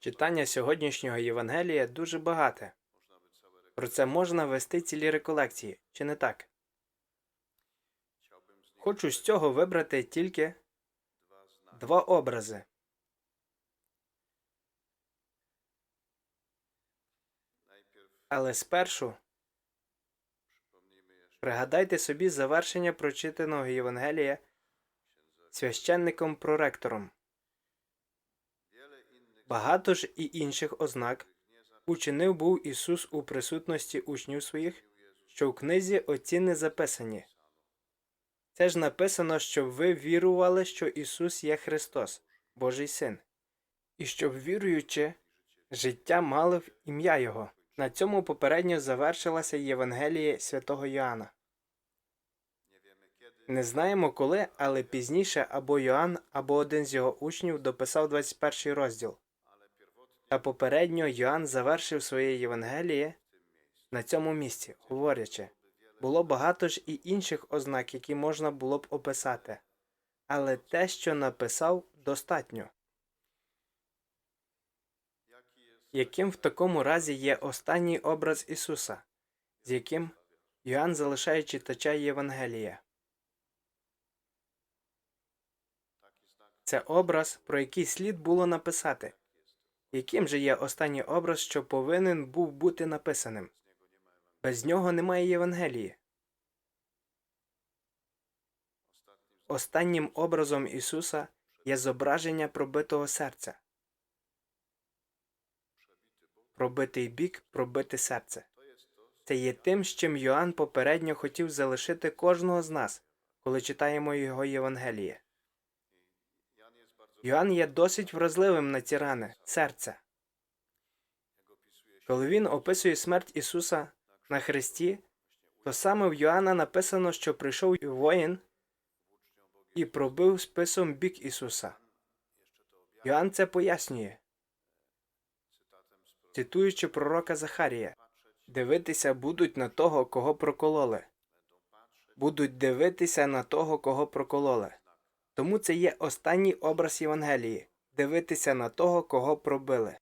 Читання сьогоднішнього Євангелія дуже багате. Про це можна вести цілі реколекції, чи не так? Хочу з цього вибрати тільки два образи. Але спершу пригадайте собі завершення прочитаного Євангелія священником проректором. Багато ж і інших ознак учинив був Ісус у присутності учнів своїх, що в книзі оці не записані. Це ж написано, щоб ви вірували, що Ісус є Христос, Божий Син, і щоб віруючи, життя мали в ім'я Його. На цьому попередньо завершилася Євангеліє святого Йоанна. Не знаємо коли, але пізніше або Йоанн, або один з його учнів дописав 21 розділ. Та попередньо Йоанн завершив своє Євангеліє на цьому місці, говорячи, було багато ж і інших ознак, які можна було б описати, але те, що написав, достатньо. Яким в такому разі є останній образ Ісуса, з яким Йоанн залишає читача Євангелія? Це образ, про який слід було написати. Яким же є останній образ, що повинен був бути написаним? Без нього немає Євангелії. Останнім образом Ісуса є зображення пробитого серця. Пробитий бік, пробите серце. Це є тим, з чим Йоанн попередньо хотів залишити кожного з нас, коли читаємо його Євангеліє. Йоанн є досить вразливим на ці рани, серце. Коли він описує смерть Ісуса на хресті, то саме в Йоанна написано, що прийшов воїн і пробив списом бік Ісуса. Йоанн це пояснює, цитуючи пророка Захарія, дивитися будуть на того, кого прокололи. Будуть дивитися на того, кого прокололи. Тому це є останній образ Євангелії дивитися на того, кого пробили.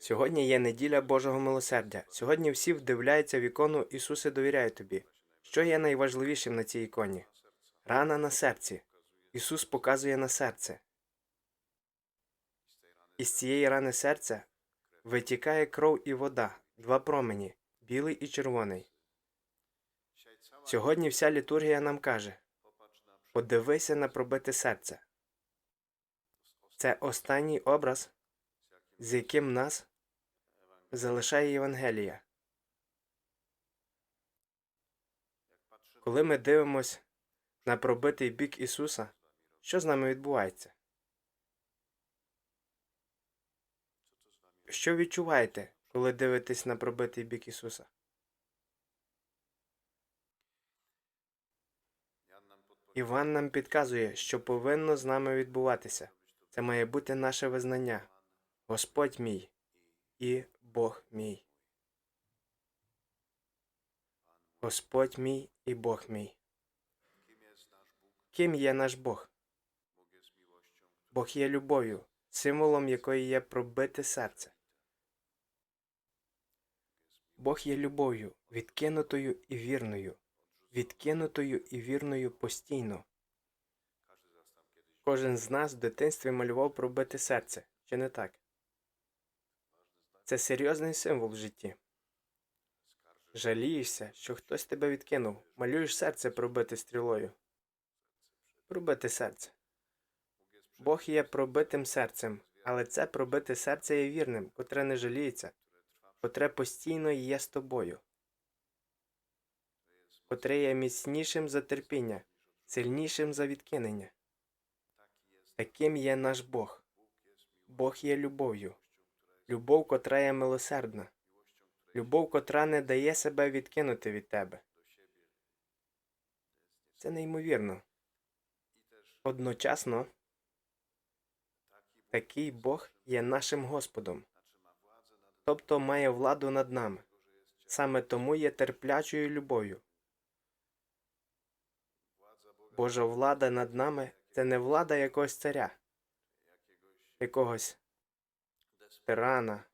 Сьогодні є неділя Божого милосердя. Сьогодні всі вдивляються в ікону Ісусе довіряю тобі. Що є найважливішим на цій іконі? Рана на серці. Ісус показує на серце. Із цієї рани серця витікає кров і вода, два промені білий і червоний. Сьогодні вся літургія нам каже подивися на пробите серце. Це останній образ, з яким нас залишає Євангелія. Коли ми дивимось на пробитий бік Ісуса, що з нами відбувається? Що відчуваєте, коли дивитесь на пробитий бік Ісуса? Іван нам підказує, що повинно з нами відбуватися. Це має бути наше визнання. Господь мій і Бог мій. Господь мій і Бог мій. Ким є наш Бог? Бог є любов'ю, символом якої є пробите серце. Бог є любов'ю, відкинутою і вірною, відкинутою і вірною постійно. Кожен з нас в дитинстві малював пробите серце, чи не так? Це серйозний символ в житті. Жалієшся, що хтось тебе відкинув, малюєш серце пробите стрілою. Пробите серце. Бог є пробитим серцем, але це пробите серце є вірним, котре не жаліється, котре постійно є з тобою, котре є міцнішим за терпіння, сильнішим за відкинення. Таким є наш Бог. Бог є любов'ю, любов, котра є милосердна, любов, котра не дає себе відкинути від тебе. Це неймовірно. Одночасно такий Бог є нашим Господом, тобто має владу над нами. Саме тому є терплячою любов'ю. Божа влада над нами це не влада якогось царя. якогось тирана,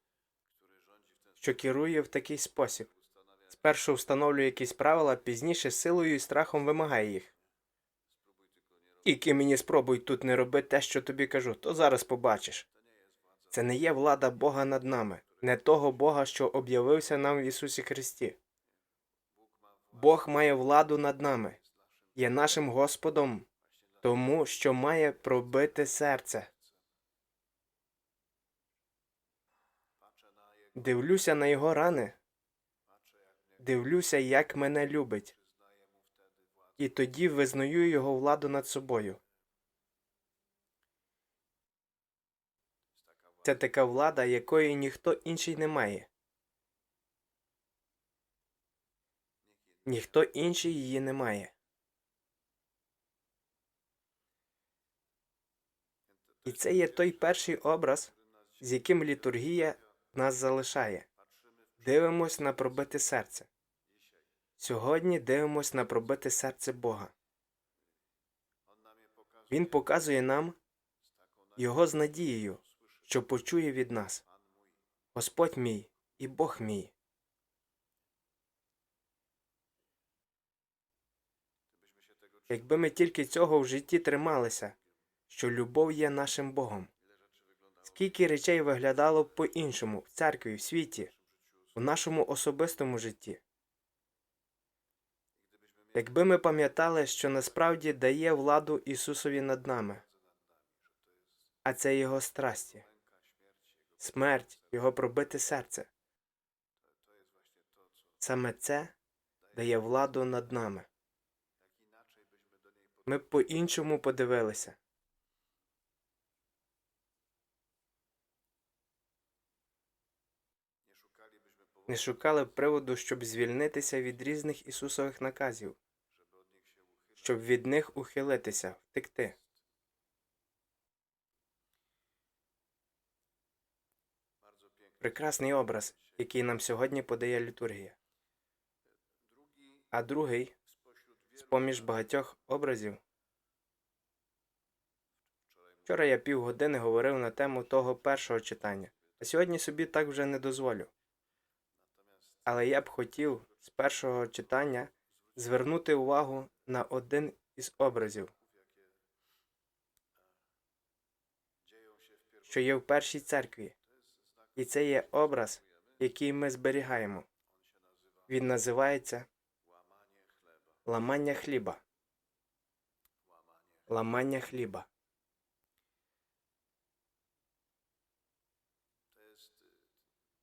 що керує в такий спосіб. Спершу встановлює якісь правила, пізніше силою і страхом вимагає їх. Тільки мені спробуй тут не робити те, що тобі кажу, то зараз побачиш. Це не є влада Бога над нами, не того Бога, що об'явився нам в Ісусі Христі. Бог має владу над нами, є нашим Господом, тому що має пробити серце. Дивлюся на його рани, дивлюся, як мене любить, і тоді визнаю його владу над собою. Це така влада, якої ніхто інший не має. Ніхто інший її не має. І це є той перший образ, з яким літургія нас залишає. Дивимось на пробите серце. Сьогодні дивимось на пробите серце Бога. Він показує нам його з надією, що почує від нас. Господь мій і Бог мій. Якби ми тільки цього в житті трималися, що любов є нашим Богом. Скільки речей виглядало б по-іншому в церкві, в світі, у нашому особистому житті. Якби ми пам'ятали, що насправді дає владу Ісусові над нами, а це Його страсті, смерть, Його пробите серце. Саме це дає владу над нами. Ми б по-іншому подивилися. Не шукали приводу, щоб звільнитися від різних Ісусових наказів, щоб від них ухилитися, втекти. Прекрасний образ, який нам сьогодні подає літургія. А другий, з поміж багатьох образів. Вчора я півгодини говорив на тему того першого читання, а сьогодні собі так вже не дозволю. Але я б хотів з першого читання звернути увагу на один із образів, що є в першій церкві. І це є образ, який ми зберігаємо. Він називається ламання хліба. Ламання хліба.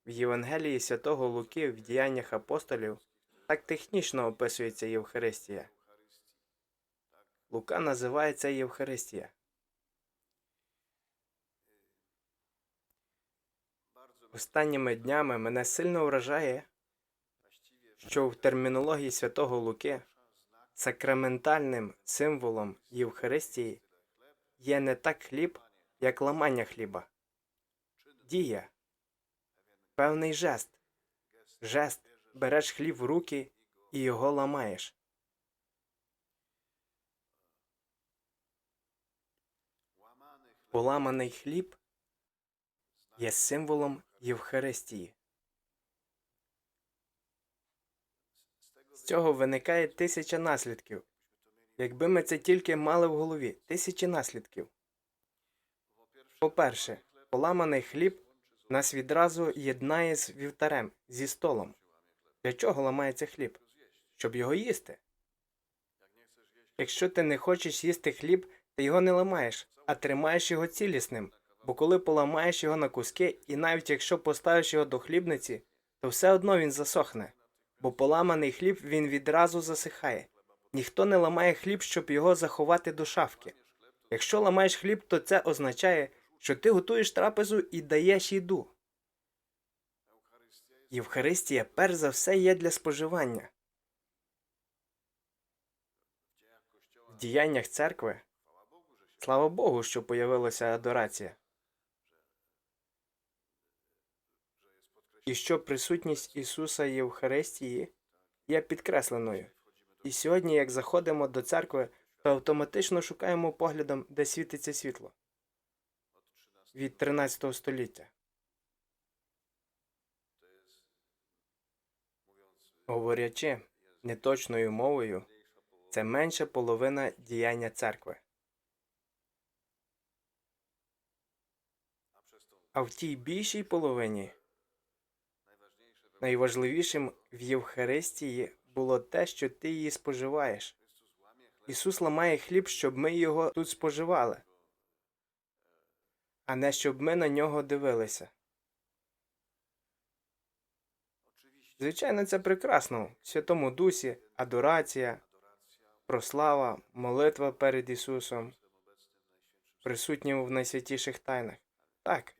В Євангелії святого Луки в діяннях апостолів так технічно описується Євхаристія. Лука називає це Євхаристія. Останніми днями мене сильно вражає, що в термінології святого Луки сакраментальним символом Євхаристії є не так хліб, як ламання хліба. Дія, певний жест. Жест береш хліб в руки і його ламаєш. Поламаний хліб є символом Євхаристії. З цього виникає тисяча наслідків. Якби ми це тільки мали в голові, тисячі наслідків. По-перше, поламаний хліб нас відразу єднає з вівтарем, зі столом. Для чого ламається хліб? Щоб його їсти. Якщо ти не хочеш їсти хліб, ти його не ламаєш, а тримаєш його цілісним. Бо коли поламаєш його на куски, і навіть якщо поставиш його до хлібниці, то все одно він засохне, бо поламаний хліб він відразу засихає. Ніхто не ламає хліб, щоб його заховати до шафки. Якщо ламаєш хліб, то це означає, що ти готуєш трапезу і даєш їду. Євхаристія перш за все є для споживання. В діяннях церкви слава Богу, що появилася адорація. І що присутність Ісуса Євхаристії є підкресленою. І сьогодні, як заходимо до церкви, то автоматично шукаємо поглядом, де світиться світло. Від 13 століття. Говорячи неточною мовою, це менша половина діяння церкви. А в тій більшій половині найважливішим в Євхаристії було те, що ти її споживаєш. Ісус ламає хліб, щоб ми його тут споживали, а не щоб ми на нього дивилися. Звичайно, це прекрасно. В Святому Дусі, адорація, прослава, молитва перед Ісусом, присутнім в найсвятіших тайнах. Так.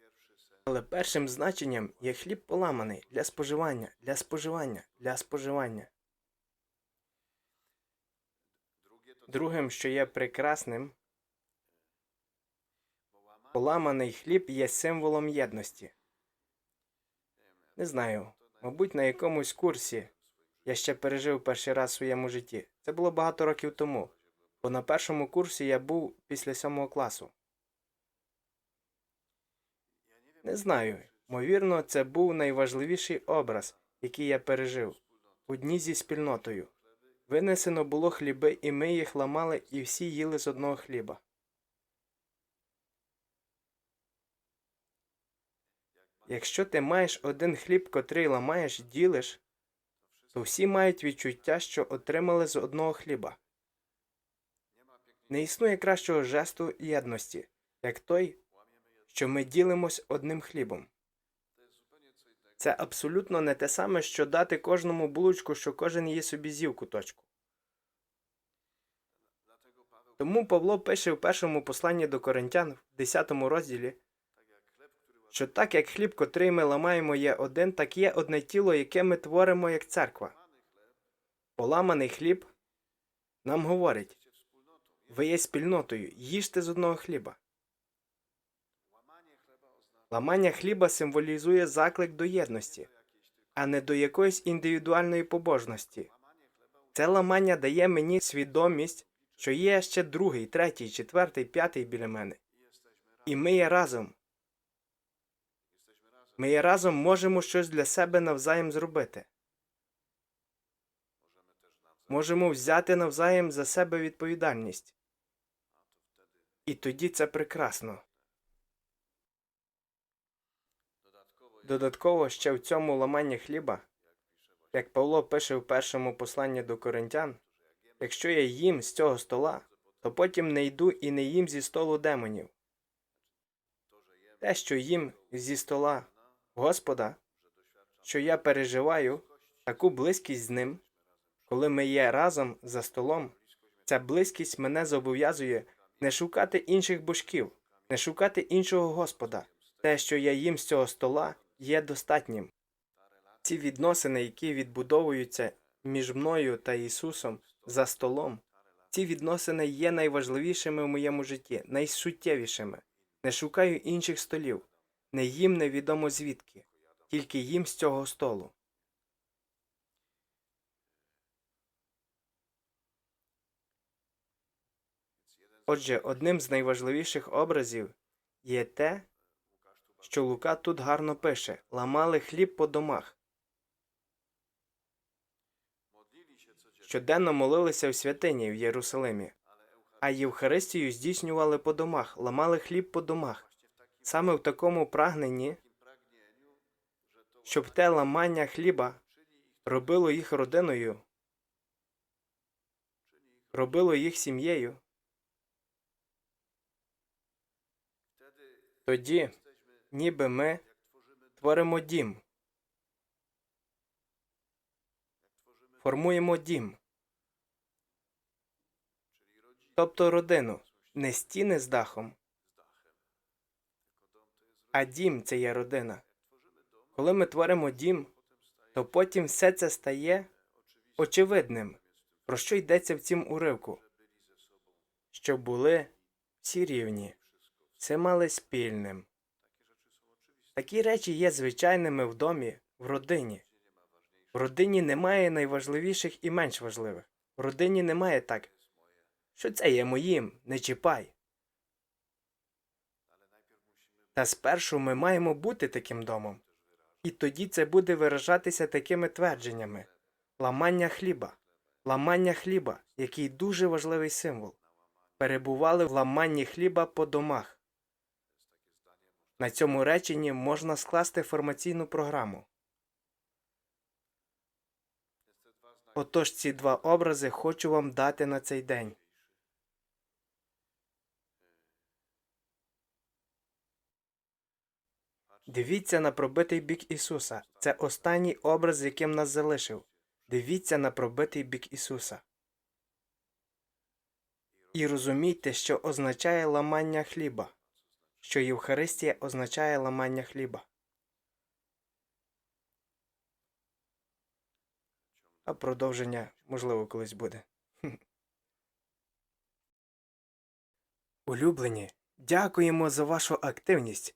Але першим значенням є хліб поламаний для споживання, для споживання, для споживання. Другим, що є прекрасним, поламаний хліб є символом єдності. Не знаю, мабуть, на якомусь курсі я ще пережив перший раз в своєму житті. Це було багато років тому, бо на першому курсі я був після сьомого класу. Не знаю. Ймовірно, це був найважливіший образ, який я пережив у дні зі спільнотою. Винесено було хліби, і ми їх ламали, і всі їли з одного хліба. Якщо ти маєш один хліб, котрий ламаєш, ділиш, то всі мають відчуття, що отримали з одного хліба. Не існує кращого жесту єдності, як той, що ми ділимось одним хлібом. Це абсолютно не те саме, що дати кожному булочку, що кожен її собі з'їв куточку. Тому Павло пише в першому посланні до Коринтян в 10 розділі, що так як хліб, котрий ми ламаємо, є один, так є одне тіло, яке ми творимо як церква. Поламаний хліб нам говорить ви є спільнотою, їжте з одного хліба. Ламання хліба символізує заклик до єдності, а не до якоїсь індивідуальної побожності. Це ламання дає мені свідомість, що є ще другий, третій, четвертий, п'ятий біля мене. І ми є разом. Ми разом можемо щось для себе навзаєм зробити. Можемо взяти навзаєм за себе відповідальність. І тоді це прекрасно. Додатково ще в цьому ламанні хліба, як Павло пише в першому посланні до коринтян, якщо я їм з цього стола, то потім не йду і не їм зі столу демонів. Те, що їм зі стола Господа, що я переживаю таку близькість з ним, коли ми є разом за столом, ця близькість мене зобов'язує не шукати інших божків, не шукати іншого Господа. Те, що я їм з цього стола, є достатнім. Ці відносини, які відбудовуються між мною та Ісусом за столом, ці відносини є найважливішими в моєму житті, найсуттєвішими. Не шукаю інших столів, не їм невідомо звідки, тільки їм з цього столу. Отже, одним з найважливіших образів є те, що Лука тут гарно пише ламали хліб по домах. Щоденно молилися в святині в Єрусалимі, а Євхаристію здійснювали по домах, ламали хліб по домах. Саме в такому прагненні, щоб те ламання хліба робило їх родиною, робило їх сім'єю. Тоді, ніби ми творимо дім, формуємо дім, тобто родину, не стіни з дахом, а дім це є родина. Коли ми творимо дім, то потім все це стає очевидним, про що йдеться в цім уривку, що були всі рівні, все мали спільним. Такі речі є звичайними в домі, в родині. В родині немає найважливіших і менш важливих. В родині немає так, що це є моїм, не чіпай. Та спершу ми маємо бути таким домом. І тоді це буде виражатися такими твердженнями: ламання хліба, ламання хліба, який дуже важливий символ. Перебували в ламанні хліба по домах. На цьому реченні можна скласти формаційну програму. Отож ці два образи хочу вам дати на цей день. Дивіться на пробитий бік Ісуса. Це останній образ, яким нас залишив. Дивіться на пробитий бік Ісуса. І розумійте, що означає ламання хліба, що Євхаристія означає ламання хліба. А продовження, можливо, колись буде. Улюблені, дякуємо за вашу активність.